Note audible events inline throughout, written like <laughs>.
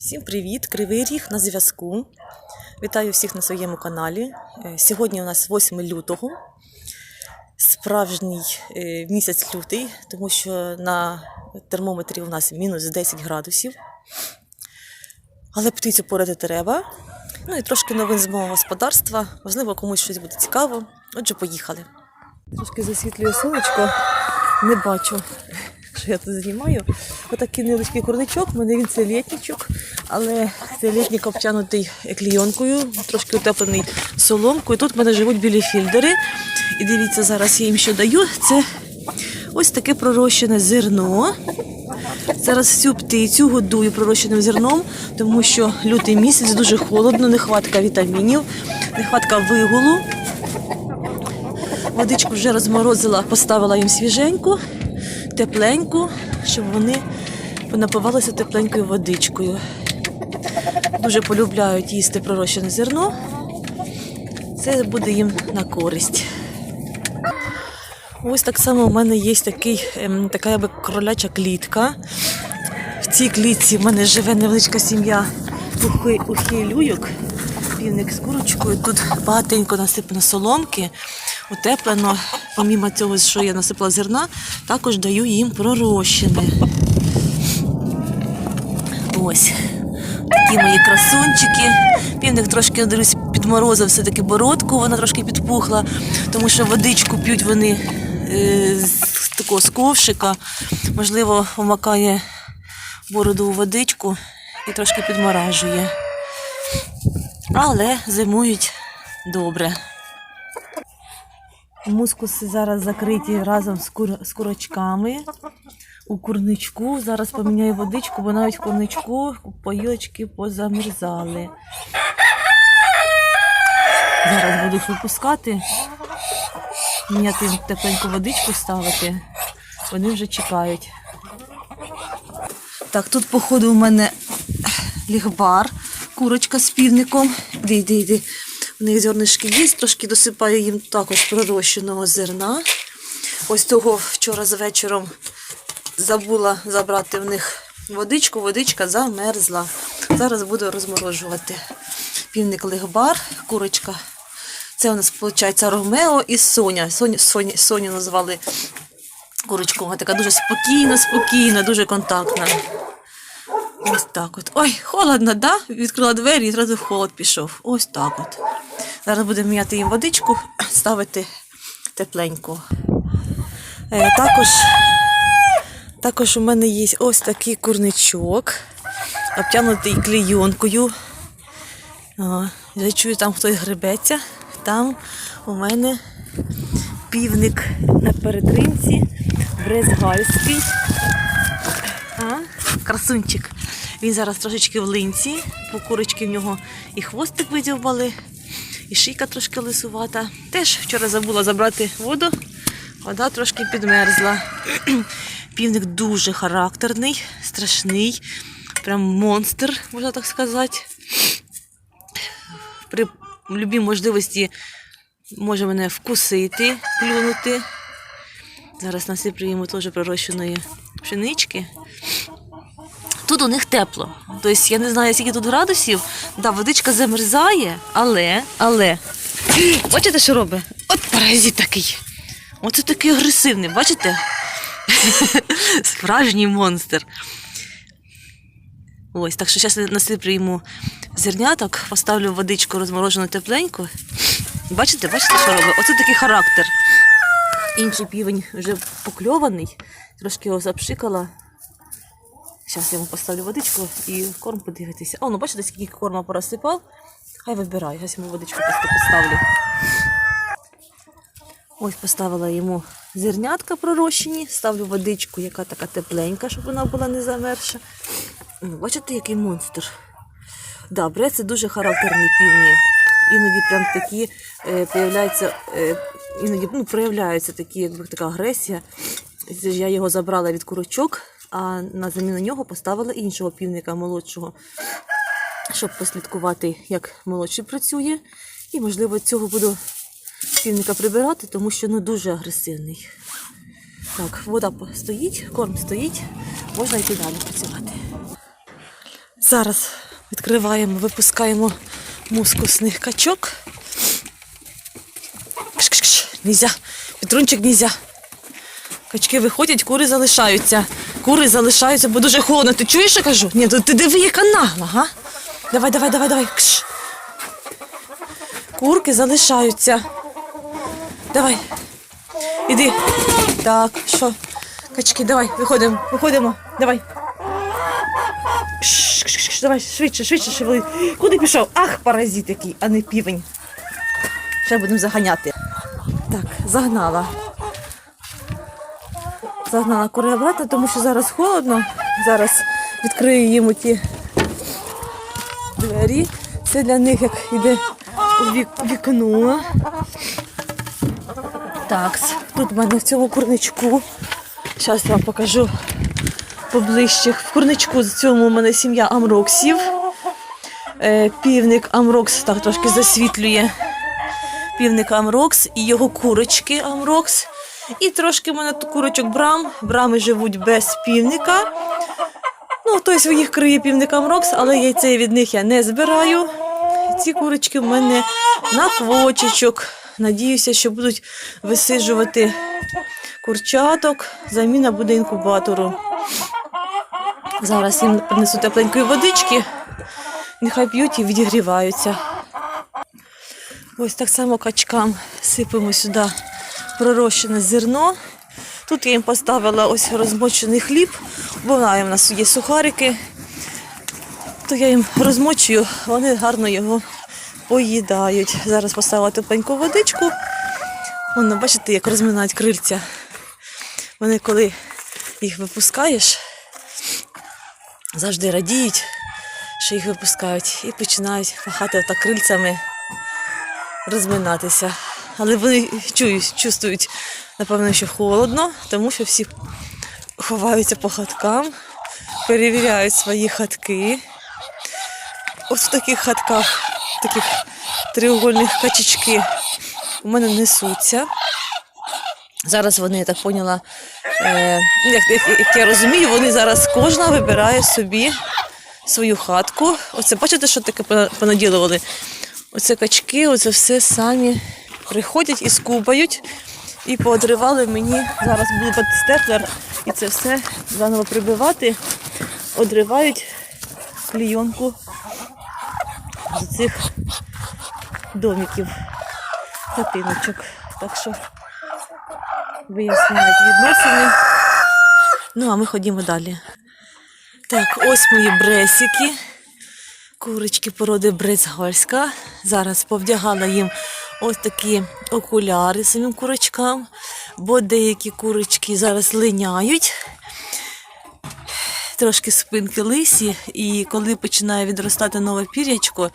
Всім привіт! Кривий Ріг на зв'язку. Вітаю всіх на своєму каналі. Е, Сьогодні у нас 8 лютого, справжній е, місяць лютий, тому що на термометрі у нас мінус 10 градусів. Але птицю порати треба. Ну і трошки новин з мого господарства. Можливо, комусь щось буде цікаво. Отже, поїхали. Трошки засвітлює сонечко, не бачу, що я тут знімаю. Отакий невеличкий курничок, у мене він це літничок, але це літнік обтянутий клійонкою, трошки утеплений соломкою. Тут в мене живуть білі фільдери. І дивіться, зараз я їм що даю. Це ось таке пророщене зерно. Зараз всю птицю годую пророщеним зерном, тому що лютий місяць дуже холодно, нехватка вітамінів, нехватка вигулу. Водичку вже розморозила, поставила їм свіженьку, тепленьку, щоб вони напивалися тепленькою водичкою. Дуже полюбляють їсти пророщене зерно. Це буде їм на користь. Ось так само у мене є такий, ем, така якби кроляча клітка. В цій клітці в мене живе невеличка сім'я ухи- ухилюйок, півник з курочкою. Тут багатенько насипано соломки, утеплено. Помімо цього, що я насипала зерна, також даю їм пророщене. Ось. Такі мої красунчики. Півник трошки дивлюсь, підморозив все-таки бородку, вона трошки підпухла, тому що водичку п'ють вони е, з такого з ковшика. Можливо, вмакає бороду у водичку і трошки підморажує. Але зимують добре. Мускуси зараз закриті разом з, кур... з курочками у курничку. Зараз поміняю водичку, бо навіть в курничку поїлочки позамерзали. Зараз буду їх випускати, міняти тепленьку водичку ставити. Вони вже чекають. Так, тут, походу, у мене лігбар, курочка з півником. Іди, іди, іди. У них зернишки є, трошки досипаю їм також пророщеного зерна. Ось того вчора з вечором забула забрати в них водичку, водичка замерзла. Зараз буду розморожувати. Півник лигбар, курочка. Це у нас, виходить, Ромео і Соня. Соню, Соню, Соню назвали курочку. Вона така дуже спокійна, спокійна, дуже контактна. Ось так от. Ой, холодно, да? Відкрила двері і одразу холод пішов. Ось так от. Зараз будемо міняти їм водичку, ставити тепленьку. Е, також, також у мене є ось такий курничок, обтягнутий клейонкою. Я чую, там хтось гребеться. Там у мене півник на перетримці, брезгальський. А? Красунчик. Він зараз трошечки в линці, по курочки в нього і хвостик видівбали, і шийка трошки лисувата. Теж вчора забула забрати воду, вода трошки підмерзла. <clears throat> Півник дуже характерний, страшний, прям монстр, можна так сказати. При будь-якій можливості може мене вкусити, плюнути. Зараз насиплю йому теж пророщеної пшенички. Тут у них тепло. Тобто я не знаю, скільки тут градусів. Да, водичка замерзає, але, але. Бачите, що робить? От паразит такий. Оце такий агресивний, бачите? <laughs> Справжній монстр. Ось, так що зараз насиплю йому зерняток, поставлю водичку розморожену тепленьку. Бачите, бачите, що робить? Оце такий характер. Інший півень вже покльований, трошки його запшикала. Зараз я йому поставлю водичку і корм подивитися. О, ну бачите, скільки корма порозсипав. Хай вибирає, зараз йому водичку просто поставлю. Ось поставила йому зернятка пророщені, ставлю водичку, яка така тепленька, щоб вона була не замерша. Бачите, який монстр. Добре, це дуже характерні півні. Іноді прям такі е, появляються, е, іноді ну, проявляються такі, якби така агресія. Я його забрала від курочок, а на заміну нього поставила іншого півника молодшого, щоб послідкувати, як молодший працює. І, можливо, цього буду півника прибирати, тому що ну, дуже агресивний. Так, вода стоїть, корм стоїть, можна йти далі працювати. Зараз відкриваємо, випускаємо мускусних качок. Кш-кш-кш. Нельзя. Петрунчик нельзя. Качки виходять, кури залишаються. Кури залишаються, бо дуже холодно. Ти чуєш, що кажу? Ні, ти диви, яка нагла, га? Давай, давай, давай, давай. Кш. Курки залишаються. Давай. Іди. Так, що? Качки, давай, виходимо, виходимо. Давай. Кш, кш, кш, Давай, швидше, швидше, шевели. Куди пішов? Ах, паразит який, а не півень. Ще будемо заганяти. Так, загнала. Загнала кури обратно, тому що зараз холодно. Зараз відкрию їм ті двері. Це для них як іде у вік, вікно. Так, тут в мене в цьому курничку. Зараз вам покажу поближче. В курничку в цьому у мене сім'я амроксів. Е, півник Амрокс так трошки засвітлює. Півник Амрокс і його курочки Амрокс. І трошки в мене тут курочок брам. Брами живуть без півника. Ну, той своїх криє півник Амрокс, але яйцей від них я не збираю. Ці курочки в мене на квочечок. Надіюся, що будуть висиджувати курчаток. Заміна буде інкубатору. Зараз їм принесу тепленької водички. Нехай п'ють і відігріваються. Ось так само качкам сипемо сюди пророщене зерно. Тут я їм поставила ось розмочений хліб, бо в нас є сухарики. То я їм розмочую, вони гарно його поїдають. Зараз поставила тепленьку водичку. Воно, бачите, як розминають крильця. Вони, коли їх випускаєш, завжди радіють, що їх випускають, і починають махати отак крильцями, розминатися. Але вони чують, чувствують, напевно, що холодно, тому що всі ховаються по хаткам, перевіряють свої хатки. Ось в таких хатках, таких треугольних качечки у мене несуться. Зараз вони, я так поняла, е, як, як, як я розумію, вони зараз кожна вибирає собі свою хатку. Оце бачите, що таке пона- понаділували? Оце качки, оце все самі приходять і скупають. І поодривали мені, зараз буду степлер і це все заново прибивати, одривають клійонку з цих домиків, хатиночок. Так що виясняють відносини. Ну, а ми ходімо далі. Так, ось мої бресики. Курочки породи Брецгольська. Зараз повдягала їм ось такі окуляри самим курочкам, бо деякі курочки зараз линяють. Трошки спинки лисі, і коли починає відростати нове пір'ячко,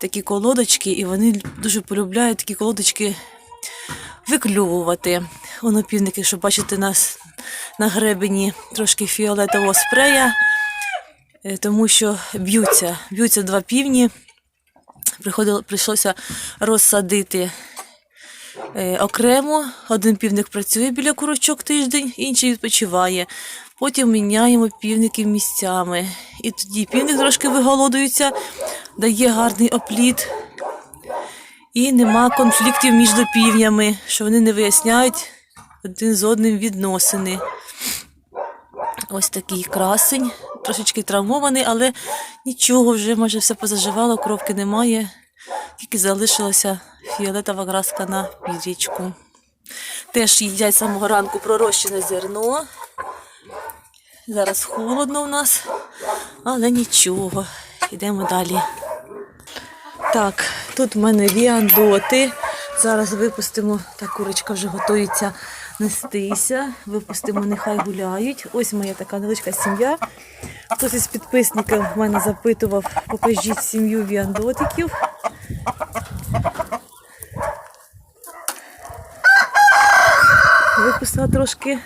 такі колодочки, і вони дуже полюбляють такі колодочки виклювувати. Воно півники, що бачите, нас на гребені трошки фіолетового спрея, е, тому що б'ються, б'ються два півні. Приходило, прийшлося розсадити е, окремо. Один півник працює біля курочок тиждень, інший відпочиває. Потім міняємо півників місцями. І тоді півник трошки виголодується, дає гарний опліт. І нема конфліктів між півнями, що вони не виясняють один з одним відносини. Ось такий красень, трошечки травмований, але нічого, вже майже все позаживало, кровки немає. Тільки залишилася фіолетова краска на пірічку. Теж їдять з самого ранку пророщене зерно. Зараз холодно у нас, але нічого. Йдемо далі. Так, тут в мене віандоти. Зараз випустимо, та курочка вже готується нестися. Випустимо, нехай гуляють. Ось моя така невеличка сім'я. Хтось із підписників мене запитував, покажіть сім'ю віандотиків. Випустила трошки.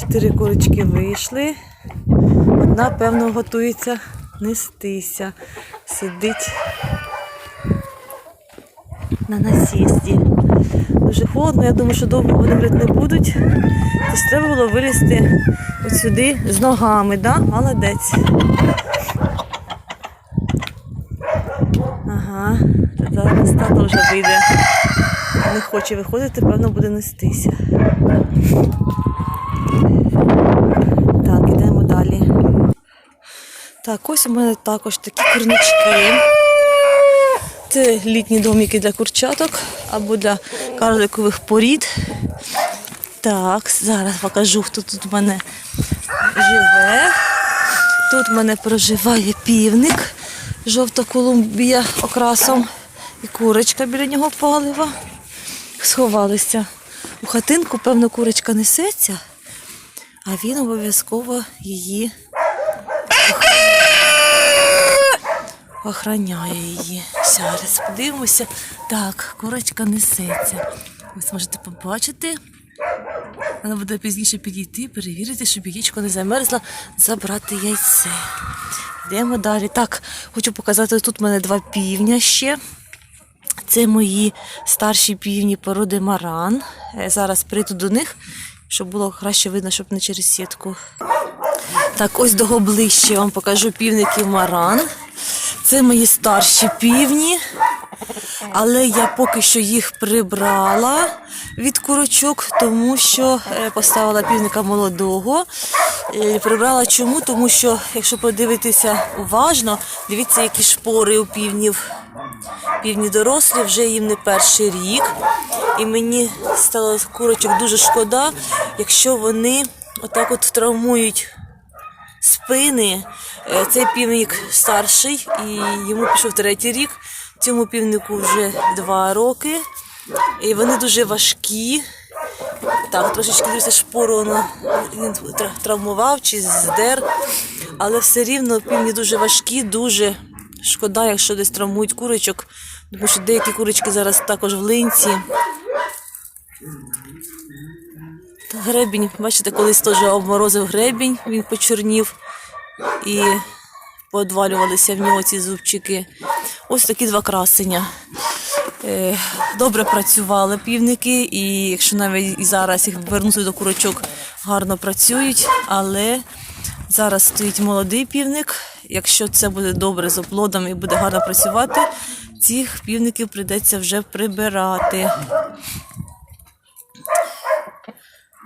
Чотири курочки вийшли. Одна, певно, готується нестися. Сидить на насісті. Дуже холодно, я думаю, що довго вони не будуть. Тобто треба було вилізти от сюди з ногами, да? Молодець. Ага, зараз тато вже вийде. Не хоче виходити, певно, буде нестися. Так, ідемо далі. Так, ось у мене також такі курнички. Це літні домики для курчаток або для карликових порід. Так, зараз покажу, хто тут в мене живе. Тут в мене проживає півник, жовта колумбія окрасом і курочка біля нього палива. Сховалися. У хатинку, певно, курочка несеться, а він обов'язково її охраняє її. Зараз подивимося. Так, курочка несеться. Ось можете побачити. Вона буде пізніше підійти, перевірити, щоб яєчко не замерзло, забрати яйце. Йдемо далі. Так, хочу показати, тут в мене два півня ще. Це мої старші півні породи Маран. Е, Зараз прийду до них, щоб було краще видно, щоб не через сітку. Так, ось того ближче вам покажу півників Маран. Це мої старші півні. Але я поки що їх прибрала від курочок, тому що е, поставила півника молодого. Е, Прибрала чому? Тому що, якщо подивитися уважно, дивіться, які шпори у півнів. Півні дорослі, вже їм не перший рік. І мені стало курочок дуже шкода, якщо вони отак от травмують спини. Е, Цей півник старший і йому пішов третій рік. Цьому півнику вже два роки. І вони дуже важкі. Так, трошечки дивіться, шпору він травмував чи здер. Але все рівно півні дуже важкі, дуже шкода, якщо десь травмують курочок. Тому що деякі курочки зараз також в линці. Гребінь, бачите, колись теж обморозив гребінь, він почорнів і подвалювалися в нього ці зубчики. Ось такі два красення. Е, Добре працювали півники, і якщо навіть і зараз їх вернути до курочок, гарно працюють, але зараз стоїть молодий півник. Якщо це буде добре з оплодом і буде гарно працювати, цих півників прийдеться вже прибирати.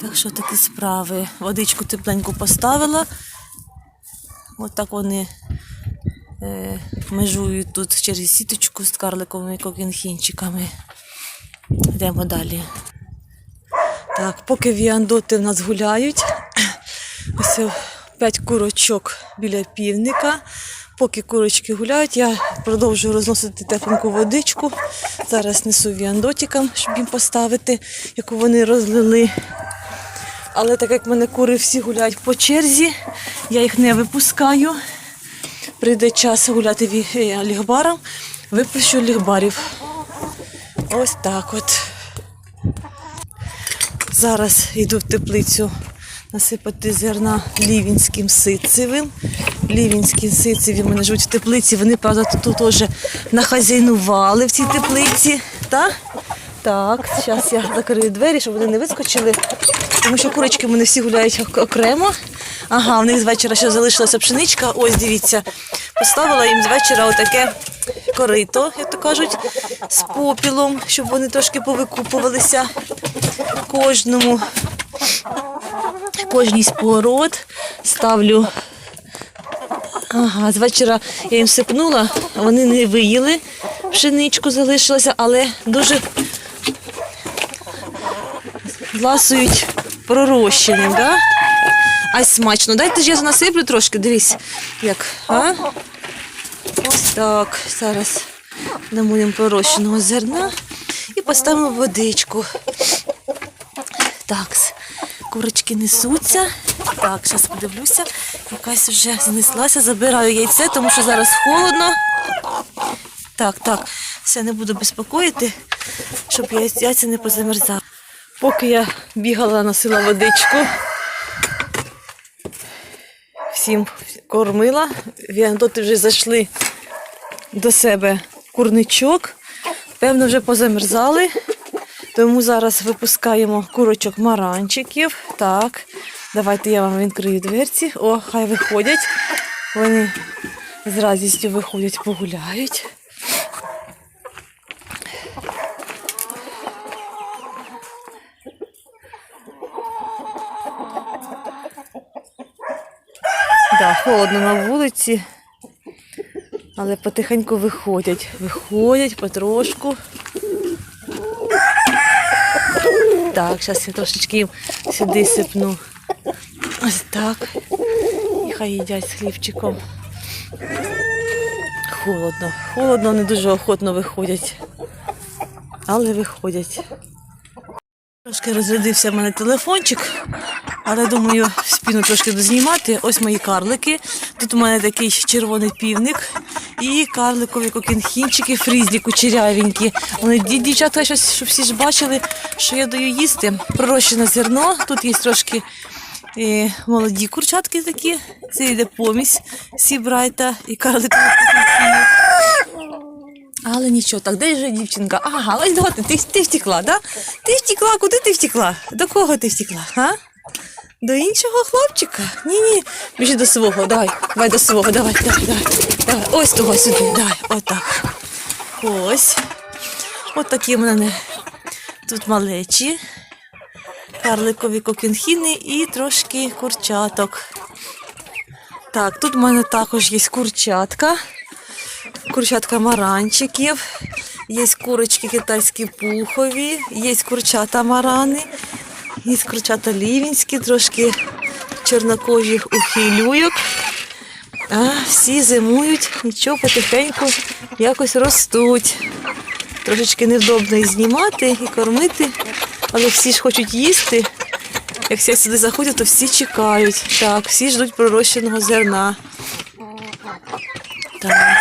Так що такі справи. Водичку тепленьку поставила. От вони межують тут через сіточку з карликовими кокінхінчиками. Йдемо далі. Так, поки віандоти в нас гуляють. <coughs> Ось п'ять курочок біля півника. Поки курочки гуляють, я продовжую розносити тепленьку водичку. Зараз несу віандотикам, щоб їм поставити, яку вони розлили. Але так як в мене кури всі гуляють по черзі, я їх не випускаю. Прийде час гуляти е, лігбаром, випущу лігбарів. Ось так от. Зараз йду в теплицю насипати зерна лівінським ситцевим. Лівінські ситцеві мене живуть в теплиці. Вони, правда, тут теж нахазяйнували в цій теплиці. Так? Так, зараз я закрию двері, щоб вони не вискочили. Тому що курочки в мене всі гуляють окремо. Ага, в них з вечора ще залишилася пшеничка. Ось дивіться. Поставила їм з вечора отаке корито, як то кажуть, з попілом, щоб вони трошки повикупувалися кожному. Кожній з пород ставлю. Ага, з вечора я їм сипнула, вони не виїли. Пшеничку залишилося, але дуже ласують пророщеним, да? Ай смачно. Дайте ж я насиплю трошки, дивись, як. А? Ось так. Зараз дамо їм пророщеного зерна і поставимо водичку. Так, курочки несуться. Так, зараз подивлюся. Якась вже знеслася, забираю яйце, тому що зараз холодно. Так, так, все не буду безпокоїти, щоб яйця не позамерзали. Поки я бігала, носила водичку, всім кормила. Віандоти вже зайшли до себе курничок. Певно, вже позамерзали. Тому зараз випускаємо курочок маранчиків. Так, давайте я вам відкрию дверці. О, хай виходять. Вони з радістю виходять, погуляють. Да, холодно на вулиці, але потихеньку виходять. Виходять потрошку. Так, зараз я трошечки їм сюди сипну. Ось так. І хай їдять з хлібчиком. Холодно. Холодно, не дуже охотно виходять. Але виходять. Трошки розрядився в мене телефончик, але думаю, спіну трошки дознімати. Ось мої карлики. Тут у мене такий червоний півник і карликові кокінхінчики, фрізлі кучерявенькі. Вони ді- дівчата, щось, щоб всі ж бачили, що я даю їсти. Пророщене зерно. Тут є трошки е, молоді курчатки такі. Це йде помість сібрайта і карликових кокінхінів. Але нічого, так, де ж дівчинка? Ага, ось давайте, ти, ти втекла, да? Ти втекла, куди ти втекла? До кого ти втекла? А? До іншого хлопчика? Ні, ні. Біжи до свого, давай, давай до свого, давай, давай, давай. давай. Ось того сюди, давай, отак. Ось. От такі в мене тут малечі. Карликові кокінхіни і трошки курчаток. Так, тут в мене також є курчатка курчатка маранчиків, є курочки китайські пухові, є курчата марани, є курчата лівінські, трошки чорнокожих ухилюйок. А всі зимують, нічого потихеньку якось ростуть. Трошечки невдобно і знімати, і кормити, але всі ж хочуть їсти. Як всі сюди заходять, то всі чекають. Так, всі ждуть пророщеного зерна. Так.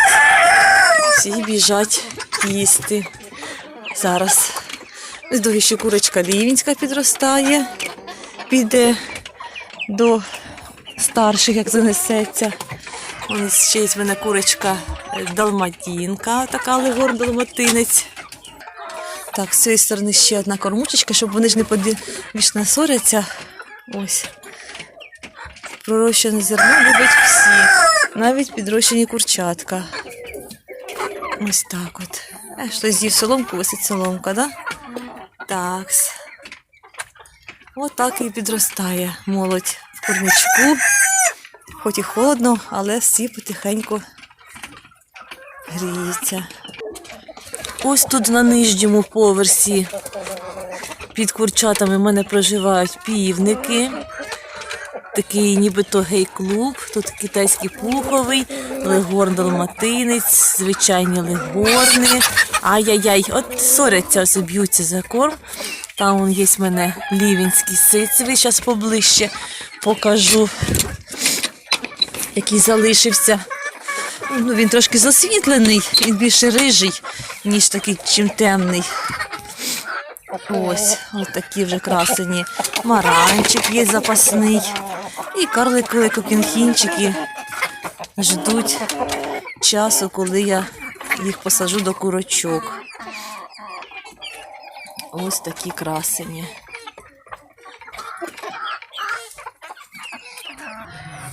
Всі біжать їсти. Зараз. Ось довгі ще курочка лівінська підростає, піде до старших, як занесеться. Ось ще є в мене курочка далматінка, така легор далматинець. Так, з цієї сторони ще одна кормучечка, щоб вони ж не поді... більш. Ось. Пророщене зерно люблять всі, навіть підрощені курчатка. Ось так от. Хтось з'їв соломку, висить соломка, да? Такс. От так і підростає молодь в курничку. Хоч і холодно, але всі потихеньку гріються. Ось тут на нижньому поверсі під курчатами в мене проживають півники. Такий нібито гей-клуб. Тут китайський пуховий, легорн далматинець, звичайні легорни. Ай-яй-яй, от соряться, ось б'ються за корм. Там вон є в мене лівінський сицевий. Зараз поближче покажу, який залишився. Ну, він трошки засвітлений, він більше рижий, ніж такий чим темний. Ось, ось такі вже красені. Маранчик є запасний. І карликові кокінхінчики ждуть часу, коли я їх посажу до курочок. Ось такі красені.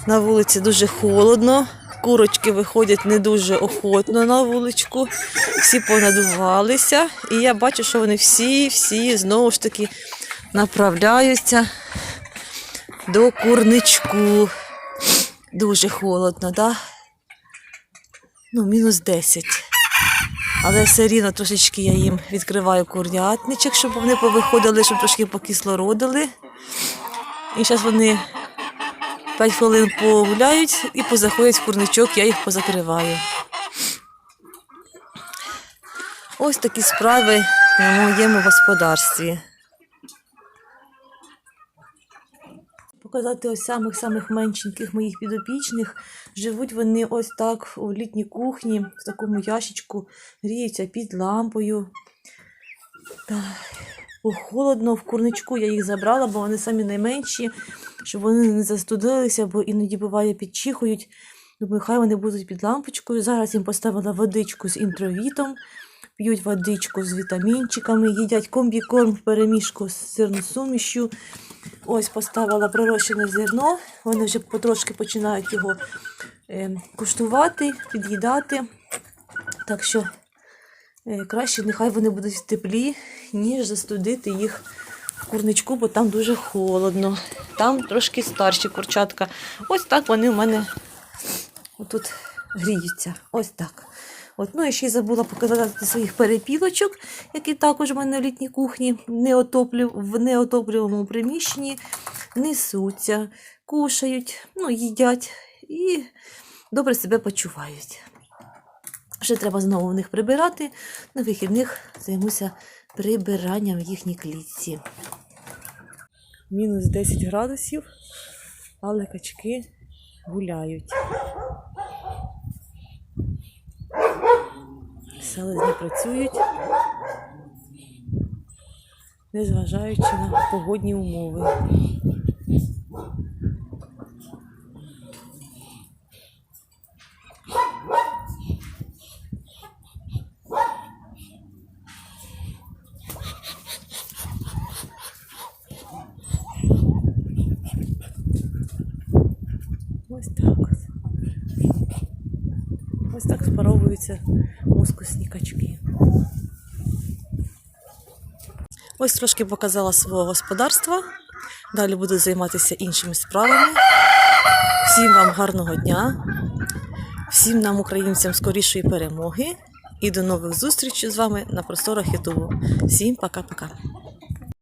На вулиці дуже холодно. Курочки виходять не дуже охотно на вуличку. Всі понадувалися. І я бачу, що вони всі, всі знову ж таки направляються до курничку. Дуже холодно. Да? Ну, мінус 10. Але все рівно трошечки я їм відкриваю курятничок, щоб вони повиходили, щоб трошки покислородили. І зараз вони 5 хвилин погуляють і позаходять в курничок, я їх позакриваю. Ось такі справи на моєму господарстві. Показати ось самих-самих меншеньких моїх підопічних. Живуть вони ось так у літній кухні, в такому ящичку, гріються під лампою. Так. Бо холодно в курничку я їх забрала, бо вони самі найменші, щоб вони не застудилися, бо іноді буває підчихують. Думаю, хай вони будуть під лампочкою. Зараз їм поставила водичку з інтровітом, п'ють водичку з вітамінчиками, їдять комбікорм в перемішку з зерносумішю. Ось поставила пророщене зерно. Вони вже потрошки починають його е, куштувати, під'їдати. Так що е, краще нехай вони будуть в теплі, ніж застудити їх в курничку, бо там дуже холодно. Там трошки старші курчатка. Ось так вони в мене тут гріються. Ось так. От, ну і ще й забула показати своїх перепілочок, які також в мене в літній кухні в неотоплюваному приміщенні несуться, кушають, ну, їдять і добре себе почувають. Ще треба знову в них прибирати. На вихідних займуся прибиранням в їхній клітці. Мінус 10 градусів, але качки гуляють. Селезні працюють, незважаючи на погодні умови. Ось так. ось. Ось так спаровуються мускусні качки. Ось трошки показала свого господарства. Далі буду займатися іншими справами. Всім вам гарного дня, всім нам, українцям, скорішої перемоги і до нових зустрічей з вами на просторах Ютубу. Всім пока-пока.